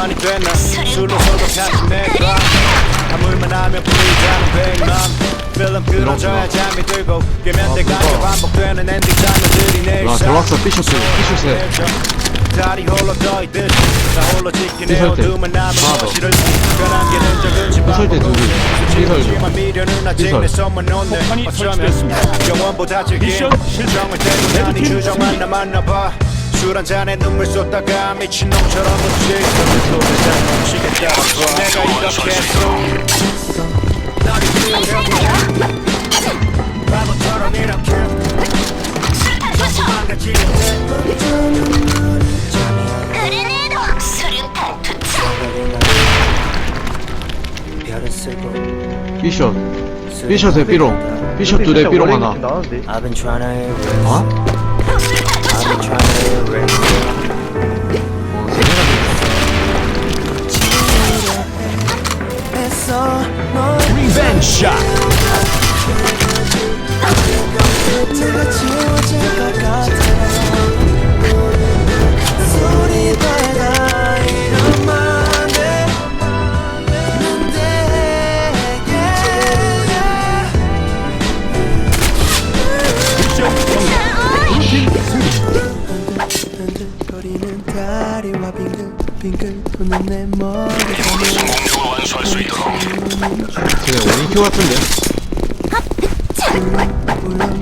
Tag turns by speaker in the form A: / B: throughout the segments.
A: 시간이 됐나 술로 소독하지 내가 아물만 하면 풀리자는 백만 필름 끌어줘야 잠이 들고 깨면 대가게 반복되는 엔딩 장면들이
B: 내야
A: 일상
B: 대박사 삐셔츠 삐셔츠에
A: 다리 홀로 떠있듯 나 홀로 지키네. 어둠은 남은
B: 더.
A: 거실을 변한 게는 적은 집
B: 이설 때 누구? 이설 때.
A: 지만 미련은 아직. 내 손만 놓네
C: 폭탄이
A: 어쩌면. 영원보다 즐긴. 실정을 아니
C: 레드팀
A: 주정만 남았나봐 술 한 잔에 눈물 쏟다가 미친놈처럼 웃지 미치겠다. 내가 이렇게 했어. 바보처럼 이렇게
D: 그레네이드 수류탄 투척
B: 삐셔 삐셔츠에 삐롱 삐셔 두대 삐롱 하나
E: 나왔는데
F: I've been trying to erase.
B: 어?
F: I've been trying to erase.
C: 리벤
E: 빙글빙글 도는 내 머리.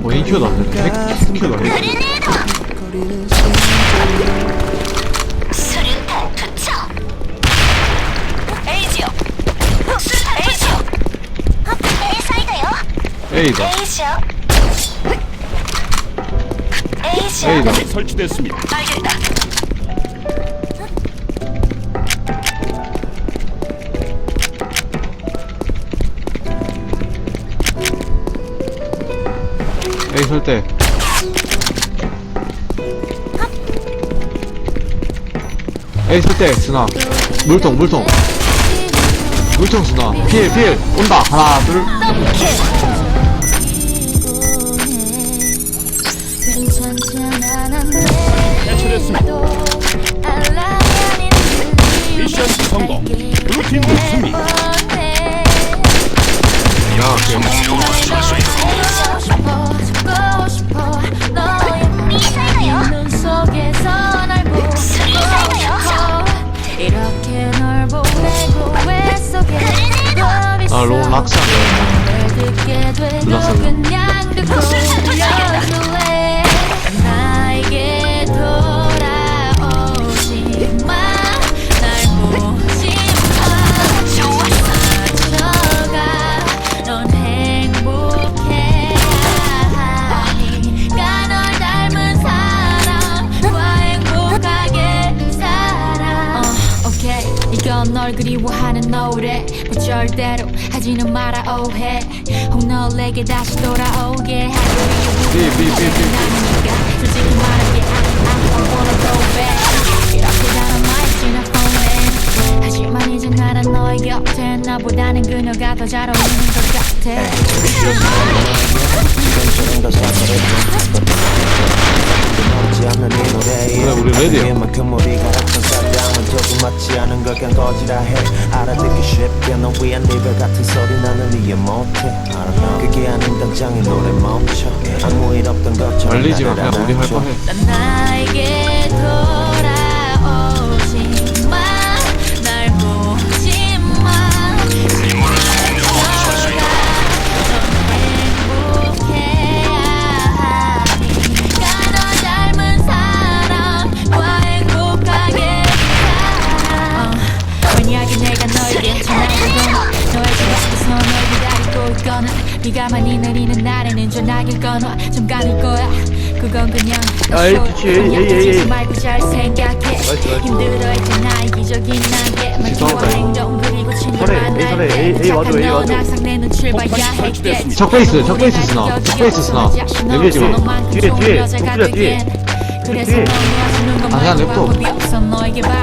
B: 원인큐 같은데.
D: 그레네이드
E: 거리는
D: 수류탄 투척 에이지요 수류탄 에이지요 A 사이드요
B: A다
D: 에이지요 에이지요
B: A다
C: 설치됐습니다.
D: 알겠다
B: 설때. A 설때 스나 물통 물통. 물통 스나 필필 온다. 하나 둘.
C: 미션 성공. 블루팀 승리
B: 야,
D: B
G: 그리워하는 노래 뭐 절대로 하지는 마라 오해. 혹널 내게 다시 돌아오게 하기 위해 솔직히 말할게 I, I wanna go back 이렇게 달아나있지는 폰에 하지만 이제 나란 너의 곁에 나보다는 그녀가 더 잘 어울리는 것 같아.
B: 우리 레디야.
F: 조그맣지 않은 걸 그냥 거지라 해. 알아듣기 쉽게 너 위한 리벨 같은 소리 나는 이해 못해. 그게 아닌 당장에 노래 멈춰. 아무 일 없던 것처럼
B: 말리지 마.
F: 나를
B: 그냥 우리 할
F: 안아줘.
B: 거 해.
G: 난 나에게 돌 비가 많이 내리는 날에는 전화길 끊어 잠깐일 거야 그건 그냥
E: 아, 에이, 그치. 에이, 에이, 에이, 에이.
G: 말고 잘 생각해 힘들어했잖아 이기적인 나에게 말투와
B: 죄송합니다.
G: 행동 그리고 친구만
E: 설에, 에이, 설에, 에이, 에이, 맞아, 에이, 맞아.
G: 항상 내 눈치를 봐야
C: 폭탄이
G: 했겠지
C: 설치됐습니다.
B: 적베이스, 적베이스 스나, 적베이스 스나.
E: 뒤에, 뒤에, 뒤에, 뒤에, 뒤에, 뒤에.
G: 그래서
E: 뒤에.
G: 건
B: 아니야,
G: 말고
B: 냅둬.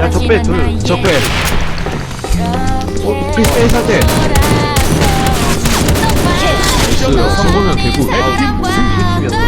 E: 적배 둘,
B: 적배 어, B A 설때
G: 돌아서
B: S 3보면 개구
C: 레드팀 승리
G: 널